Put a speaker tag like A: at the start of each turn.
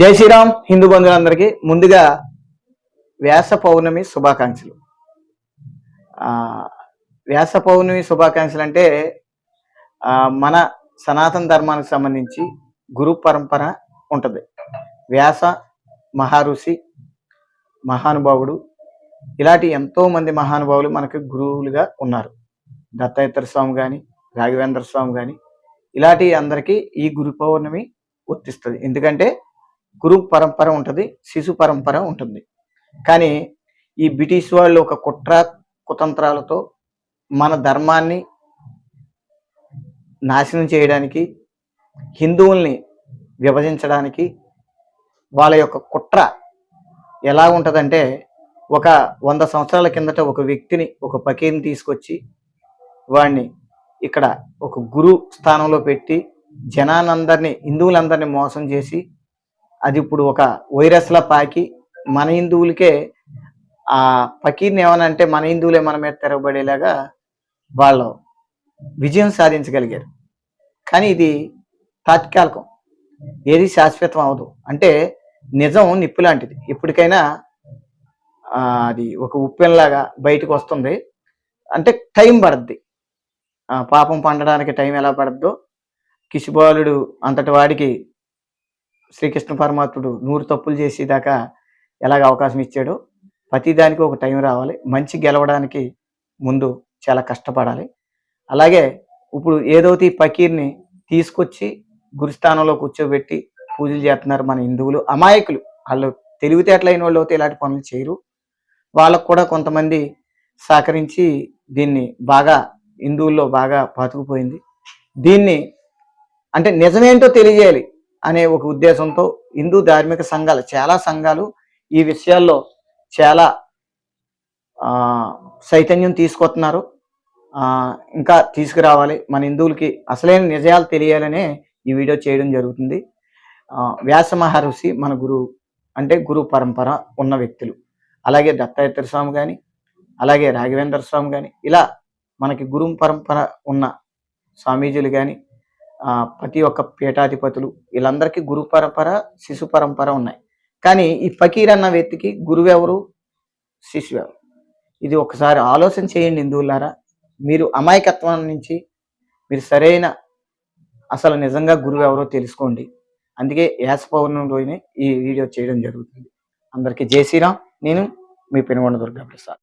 A: జై శ్రీరామ్ హిందూ బంధువులందరికీ ముందుగా వ్యాస పౌర్ణమి శుభాకాంక్షలు. వ్యాస పౌర్ణమి శుభాకాంక్షలు అంటే మన సనాతన ధర్మానికి సంబంధించి గురు పరంపర ఉంటుంది. వ్యాస మహారుషి మహానుభావుడు ఇలాంటి ఎంతో మంది మహానుభావులు మనకు గురువులుగా ఉన్నారు. దత్తాత్రేయ స్వామి కానీ రాఘవేంద్ర స్వామి కానీ ఇలాంటి అందరికీ ఈ గురు పౌర్ణమి వర్తిస్తుంది. ఎందుకంటే గురు పరంపర ఉంటుంది శిశు పరంపర ఉంటుంది. కానీ ఈ బ్రిటిష్ వాళ్ళు ఒక కుట్ర కుతంత్రాలతో మన ధర్మాన్ని నాశనం చేయడానికి హిందువుల్ని విభజించడానికి వాళ్ళ యొక్క కుట్ర ఎలా ఉంటుందంటే ఒక వంద సంవత్సరాల కిందట ఒక వ్యక్తిని ఒక పకీర్ని తీసుకొచ్చి వాడిని ఇక్కడ ఒక గురు స్థానంలో పెట్టి జనానందరినీ హిందువులందరినీ మోసం చేసి అది ఇప్పుడు ఒక వైరస్లా పాకి మన హిందువులకే ఆ ఫకీర్ని ఏమనంటే అంటే మన హిందువులే మన మీద తెరవబడేలాగా వాళ్ళు విజయం సాధించగలిగారు. కానీ ఇది తాత్కాలికం. ఏది శాశ్వతం అవదు అంటే నిజం నిప్పు లాంటిది. ఎప్పటికైనా అది ఒక ఉప్పెనలాగా బయటకు వస్తుంది. అంటే టైం పడద్ది. పాపం పండడానికి టైం ఎలా పడద్దో కిషుబాలుడు అంతటి వాడికి శ్రీకృష్ణ పరమాత్ముడు నూరు తప్పులు చేసేదాకా ఎలాగ అవకాశం ఇచ్చాడో ప్రతి దానికి ఒక టైం రావాలి. మంచి గెలవడానికి ముందు చాలా కష్టపడాలి. అలాగే ఇప్పుడు ఏదైతే ఈ పకీర్ని తీసుకొచ్చి గురుస్థానంలో కూర్చోబెట్టి పూజలు చేస్తున్నారు మన హిందువులు అమాయకులు. వాళ్ళు తెలివితేటలైన వాళ్ళు అయితే ఇలాంటి పనులు చేయరు. వాళ్ళకు కూడా కొంతమంది సహకరించి దీన్ని బాగా హిందువుల్లో బాగా పాతుకుపోయింది దీన్ని అంటే నిజమేంటో తెలియజేయాలి. అనే ఒక ఉద్దేశంతో హిందూ ధార్మిక సంఘాలు చాలా సంఘాలు ఈ విషయాల్లో చాలా చైతన్యం తీసుకొస్తున్నారు. ఇంకా తీసుకురావాలి. మన హిందువులకి అసలైన నిజాలు తెలియాలనే ఈ వీడియో చేయడం జరుగుతుంది. వ్యాస మహర్షి మన గురువు అంటే గురు పరంపర ఉన్న వ్యక్తులు. అలాగే దత్తాత్రేయ స్వామి కానీ అలాగే రాఘవేంద్ర స్వామి కానీ ఇలా మనకి గురు పరంపర ఉన్న స్వామీజీలు కానీ ప్రతి ఒక్క పీఠాధిపతులు వీళ్ళందరికీ గురు పరంపర శిశు పరంపర ఉన్నాయి. కానీ ఈ ఫకీర్ అన్న వ్యక్తికి గురువెవరు శిశువు ఎవరు? ఇది ఒకసారి ఆలోచన చేయండి హిందువులారా. మీరు అమాయకత్వం నుంచి మీరు సరైన అసలు నిజంగా గురువు ఎవరో తెలుసుకోండి. అందుకే యాస పౌర్ణమి రోజునే ఈ వీడియో చేయడం జరుగుతుంది. అందరికీ జై శ్రీరామ్. నేను మీ పెనుగొండ దుర్గా ప్రసాద్